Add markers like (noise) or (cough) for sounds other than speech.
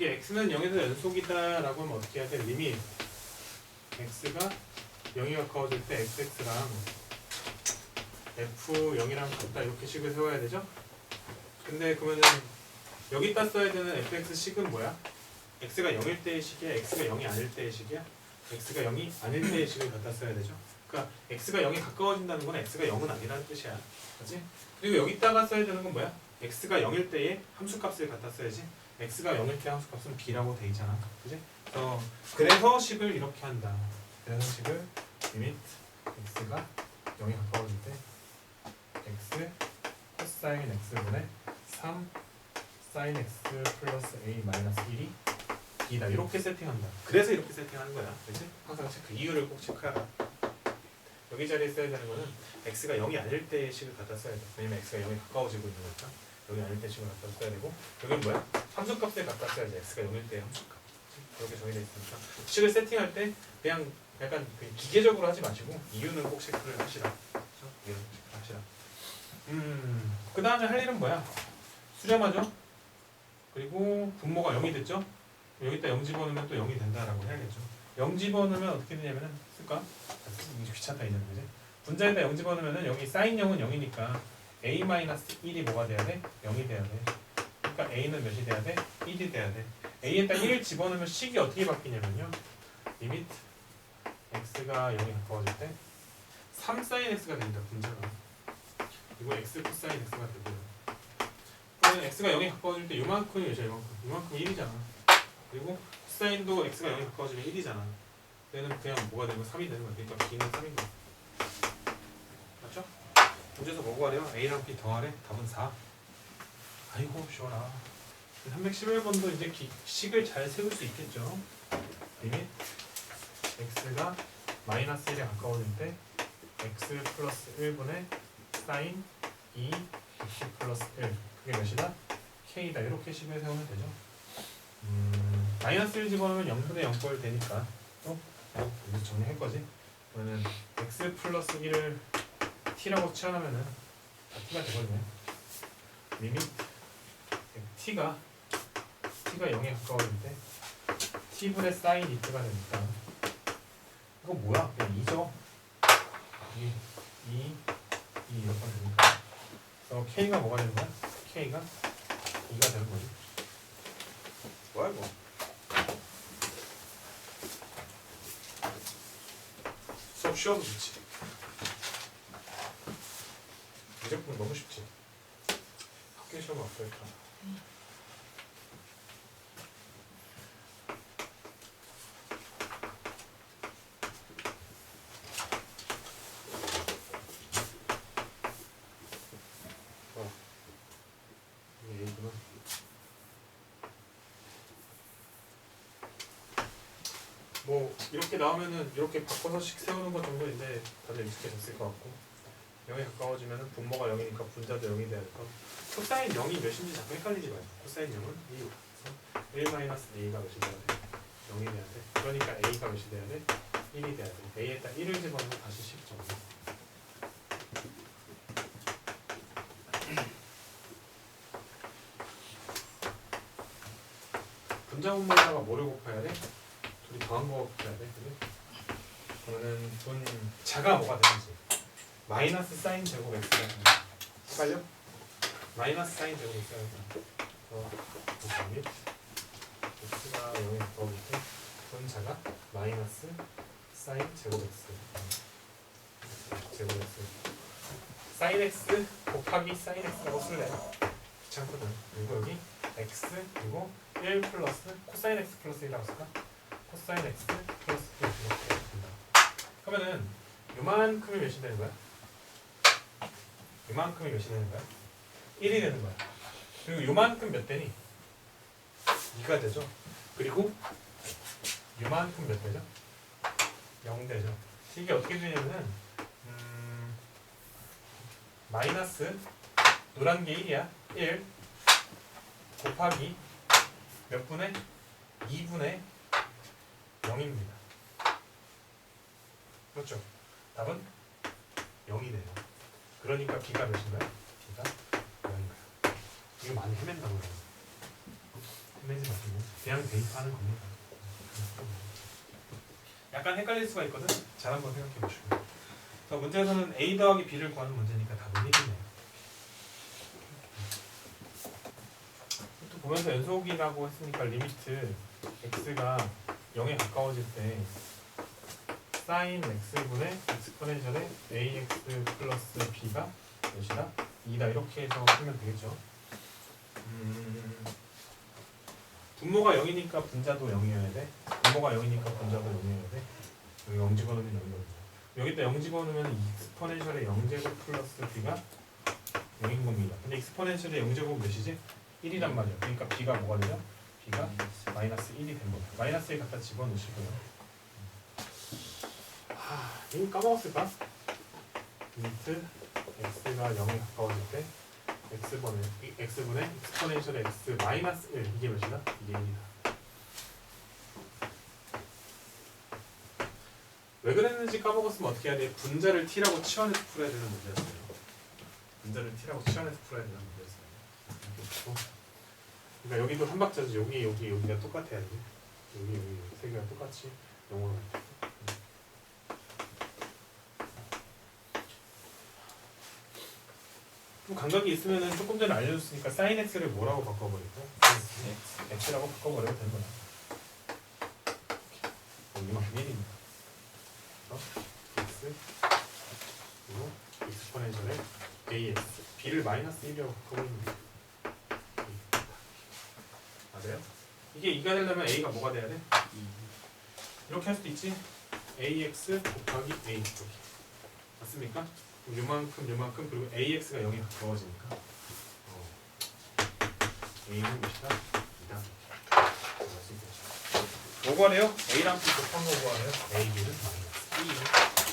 이게 x는 0에서 연속이다라고 하면 어떻게 해야 돼? 리밋 x가 0이 가까워질 때 fx랑 f 0이랑 같다 이렇게 식을 세워야 되죠? 근데 그러면은 여기다 써야 되는 fx 식은 뭐야? x가 0일 때의 식이야? x가 0이 아닐 때의 식이야? x가 0이 아닐 때의 식을 갖다 써야 되죠? 그러니까 x가 0이 가까워진다는 건 x가 0은 아니라는 뜻이야. 그렇지? 그리고 여기다가 써야 되는 건 뭐야? x가 0일 때의 함수값을 갖다 써야지. X가 0일 때 함수값은 b라고 돼 있잖아. 그지? 어, 그래서 식을 이렇게 한다. 그래서 식을 리미트 x가 0이 가까워질 때 x 코사인 x분의 3 사인 x 플러스 a 마이너스 1이 b다. 이렇게 세팅한다. 그래서 이렇게 세팅하는 거야. 그지? 항상 체크 이유를 꼭 체크하라. 여기 자리에 써야 되는 거는 x가 0이 아닐 때의 식을 갖다 써야 돼. 왜냐면 x가 0이 가까워지고 있는 거니까. 여기 아닐 때 식을 갖다 써야 되고 여기는 뭐야? 함수값을 갖다 써야지. x가 0일 때의 함수값. 그렇게 정의되어 있으니까 식을 세팅할 때 그냥 약간 그 기계적으로 하지 마시고 이유는 꼭 체크를 하시라. 이유는 하시라. 음, 그 다음에 할 일은 뭐야? 수렴하죠. 그리고 분모가 0이 됐죠. 여기다 0 집어넣으면 또 0이 된다라고 해야겠죠. 0 집어넣으면 어떻게 되냐면은 쓸까? 아, 귀찮다 이제는 그지? 분자에다 0 집어넣으면은 여기 사인 0은 0이니까 a-1이 뭐가 돼야 돼? 0이 돼야 돼. 그러니까 a는 몇이 돼야 돼? 1이 돼야 돼. a에다 1을 집어넣으면 식이 어떻게 바뀌냐면요. 리미트 x가 0에 가까워질 때 3 사인 x가 됩니다. 분자가. 이거 x 코사인 x가 되고요. 그러면 x가 0에 가까워질 때 요만큼이 몇이야? 요만큼. 요만큼 1이잖아. 그리고 코사인도 x가 0에 가까워지면 1이잖아. 얘는 그냥 뭐가 되는 거 3이 되는 거야. 그러니까 b는 3인 거야. 문제에서 뭐 구하래요? a랑 b 더하래? 답은 4. 아이고 쉬워라. 311번도 이제 기, 식을 잘 세울 수 있겠죠. 리밋 x가 마이너스 1에 가까워질 때 x 플러스 1분의 사인 2 x 플러스 1 그게 몇이다? k다 이렇게 식을 세우면 되죠. 음, 마이너스 1 집어넣으면 0분의 0꼴 되니까 또 어, 이제 정리할 거지. 그러면 x 플러스 1을 t라고 치환하면은 다 t가 되거든요. 리밋 t가 t가 0에 가까워질 때 t분의 사인 2t가 되니까 이거 뭐야? 그냥 2죠. 2, 2, 2 이렇게 되니까 그래서 k가 뭐가 되는 거야? k가 2가 되는 거지. 뭐야 이거? 수업 쉬어도 좋지. 무조건 너무 쉽지. 학교 시험 어떨까? 어. 뭐 이렇게 나오면은 이렇게 바꿔서씩 세우는 것 정도인데 다들 익숙해졌을 것 같고 0에 가까워지면은 분모가 0이니까 분자도 0이 돼야 될거 코사인 0이 몇인지 자꾸 헷갈리지 마요 코사인 0은 2 1 마이너스 a가 몇이 돼야 돼? 0이 돼야 돼 그러니까 a가 몇이 돼야 돼? 1이 돼야 돼 a에다 1을 집어넣으면 다시 10 정도 (clears throat) 분자 분모에다가 뭐를 곱해야 돼? 둘이 더한 거 곱해야 돼 그래? 그러면은 분자가 뭐가 되는지 마이너스 사인 제곱 x가 됩니다. 헷갈려? 마이너스 사인 제곱 x가 됩니다. 어, 및 x가 0에 가까워질 때 분자가 마이너스 사인 제곱 x 제곱 x 사인 x 곱하기 사인 x라고 쓸래 귀찮거든 그리고 여기 x 그리고 1 플러스 코사인 x 플러스 1이라고 쓸까? 코사인 x 플러스 1 이렇게 됩니다 그러면은 요만큼이 몇이 되는 거야? 요만큼이 몇이 되는 거야? 1이 되는 거야. 그리고 요만큼 몇 되니? 2가 되죠. 그리고 요만큼 몇 되죠? 0 되죠. 이게 어떻게 되냐면은 음, 마이너스 노란 게 1이야. 1 곱하기 몇 분의 2분의 0입니다. 그렇죠. 답은 0이 돼요. 그러니까 B가 몇인가요? B가 0인가요? 이거 많이 헤맨다고요. 헤매지 마시고 그냥 대입하는 겁니다. 약간 헷갈릴 수가 있거든. 잘 한번 생각해 보시고. 자 문제에서는 a 더하기 b를 구하는 문제니까 답은 1이네요. 또 보면서 연속이라고 했으니까 리미트 x가 0에 가까워질 때 sin x분의 exponential의 ax 플러스 b가 몇이다? 2다 이렇게 해서 풀면 되겠죠. 음, 분모가 0이니까 분자도 0이어야 돼. 분모가 0이니까 분자도 0이어야 돼. 여기 0 집어넣으면 0이거든요. 여기다 0 집어넣으면 익스포넨셜의 0제곱 플러스 b가 0인 겁니다. 근데 익스포넨셜의 0제곱 몇이지? 1이란 말이야. 그러니까 b가 뭐가 되죠? b가 마이너스 1이 된 거다. 마이너스 1 갖다 집어넣으시고요. 하, 이거 까먹었을까? 리미트 x가 0에 가까워질 때 x분의 x분의 익스포넨셜의 x 마이너스 1 이게 몇이다? 이게 1이다. 왜 그랬는지 까먹었으면 어떻게 해야 돼? 분자를 t라고 치환해서 풀어야 되는 문제였어요. 분자를 t라고 치환해서 풀어야 되는 문제였어요. 그러니까 여기도 한 박자지 여기 여기 여기가 똑같아야지. 여기 여기 세 개가 똑같이 영어로 갈 때. 감각이 있으면은 조금 전에 알려줬으니까 sin x를 뭐라고 바꿔버릴까? x라고 바꿔버려도 되는 거야. 이만큼 1입니다. 어? x 그리고 익스포넨셜의 ax b를 마이너스 1이라고 바꿔버리면 돼. 맞아요? 이게 2가 되려면 a가 뭐가 돼야 돼? 이렇게 할 수도 있지. ax 곱하기 a. 맞습니까? 그럼 요만큼 요만큼 그리고 ax가 0에 가까워지니까 어. a는 몇이다? 2다. 뭐 구하래요? a랑 b 곱한 거 구하래요? a, b는 마이너스 2.